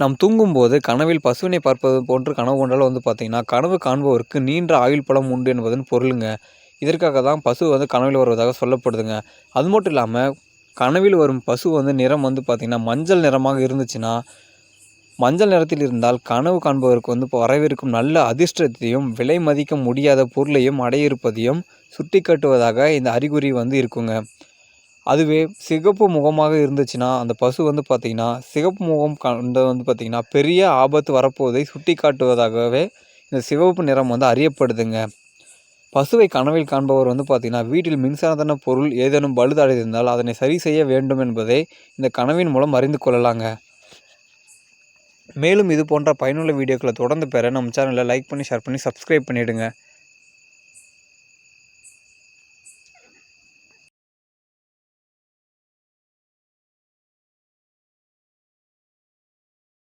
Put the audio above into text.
நாம் தூங்கும்போது கனவில் பசுவினை பார்ப்பது போன்று கனவு கொண்டால் வந்து பார்த்திங்கன்னா கனவு காண்பவருக்கு நீண்ட ஆயுள் பலம் உண்டு என்பதன் பொருளுங்க. இதற்காக தான் பசு வந்து கனவில் வருவதாக சொல்லப்படுதுங்க. அது மட்டும் இல்லாமல் கனவில் வரும் பசு வந்து நிறம் வந்து பார்த்திங்கன்னா மஞ்சள் நிறமாக இருந்துச்சுன்னா மஞ்சள் நிறத்தில் இருந்தால் கனவு காண்பவருக்கு வந்து இப்போ வரவிருக்கும் நல்ல அதிர்ஷ்டத்தையும் விலை மதிக்க முடியாத பொருளையும் அடைய இருப்பதையும் சுட்டி காட்டுவதாக இந்த அறிகுறி வந்து இருக்குங்க. அதுவே சிகப்பு முகமாக இருந்துச்சுன்னா அந்த பசு வந்து பார்த்திங்கன்னா சிகப்பு முகம் கண்டு வந்து பார்த்திங்கன்னா பெரிய ஆபத்து வரப்போவதை சுட்டி காட்டுவதாகவே இந்த சிவப்பு நிறம் வந்து அறியப்படுதுங்க. பசுவை கனவில் காண்பவர் வந்து பார்த்திங்கன்னா வீட்டில் மின்சாரதன பொருள் ஏதேனும் பழுதடைந்திருந்தால் அதனை சரி செய்ய வேண்டும் என்பதை இந்த கனவின் மூலம் அறிந்து கொள்ளலாங்க. மேலும் இது போன்ற பயனுள்ள வீடியோக்களை தொடர்ந்து பெற நம்ம சேனலை லைக் பண்ணி ஷேர் பண்ணி சப்ஸ்கிரைப் பண்ணிவிடுங்க